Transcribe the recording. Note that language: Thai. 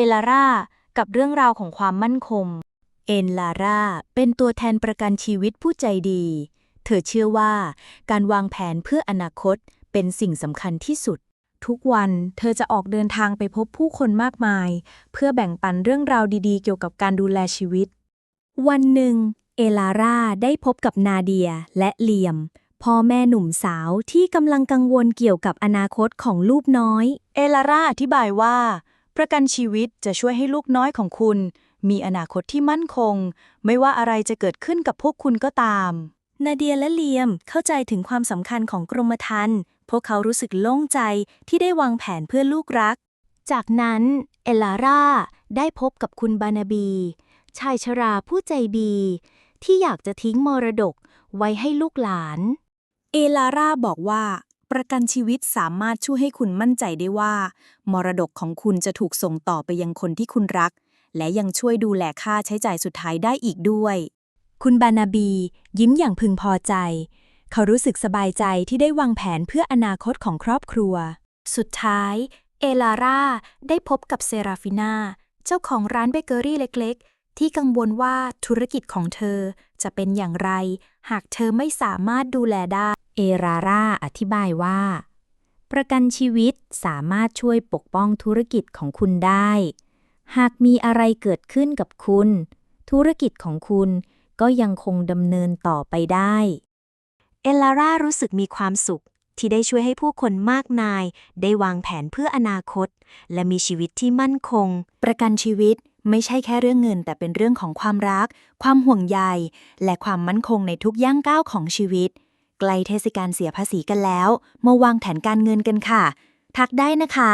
อลาร่า กับเรื่องราวของความมั่นคง เอลาร่าเป็นตัวแทนประกันชีวิตผู้ใจดี เธอเชื่อว่าการวางแผนเพื่ออนาคตเป็นสิ่งสำคัญที่สุด ทุกวันเธอจะออกเดินทางไปพบผู้คนมากมาย เพื่อแบ่งปันเรื่องราวดีๆ เกี่ยวกับการดูแลชีวิต วันหนึ่ง เอลาร่าได้พบกับนาเดียและเลียมพ่อแม่หนุ่มสาวที่กำลังกังวลเกี่ยวกับอนาคตของลูกน้อย เอลาร่าอธิบายว่า ประกันชีวิตจะช่วยให้ลูกน้อยของคุณ มีอนาคตที่มั่นคง ไม่ว่าอะไรจะเกิดขึ้นกับพวกคุณก็ตาม นาเดียและเลียมเข้าใจถึงความสำคัญของกรมธรรม์พวกเขารู้สึกโล่งใจที่ได้วางแผนเพื่อลูกรัก จากนั้นเอลาร่าได้พบกับคุณบานาบี ชายชราผู้ใจดี ที่อยากจะทิ้งมรดกไว้ให้ลูกหลาน เอลาร่าบอกว่า ประกันชีวิตสามารถช่วยให้คุณมั่นใจได้ว่า มรดกของคุณจะถูกส่งต่อไปยังคนที่คุณรัก และยังช่วยดูแลค่าใช้จ่ายสุดท้ายได้อีกด้วย คุณบานาบี ยิ้มอย่างพึงพอใจ เขารู้สึกสบายใจที่ได้วางแผนเพื่ออนาคตของครอบครัว สุดท้าย เอลาร่าได้พบกับเซราฟิน่าเจ้าของร้านเบเกอรี่เล็ก ๆ ที่กังวลว่าธุรกิจของเธอจะเป็นอย่างไร หากเธอไม่สามารถดูแลได้ เอลาร่าอธิบายว่า ประกันชีวิตสามารถช่วยปกป้องธุรกิจของคุณได้ หากมีอะไรเกิดขึ้นกับคุณ ธุรกิจของคุณก็ยังคงดำเนินต่อไปได้ เอลลาร่ารู้สึกมีความสุขที่ได้ช่วยให้ผู้คนมากมาย ได้วางแผนเพื่ออนาคต และมีชีวิตที่มั่นคง ประกันชีวิตไม่ใช่แค่เรื่องเงิน แต่เป็นเรื่องของความรัก ความห่วงใย และความมั่นคงในทุกย่างก้าวของชีวิต ใกล้เทศกาลเสียภาษีกันแล้ว มาวางแผนการเงินกันค่ะ ทักได้นะคะ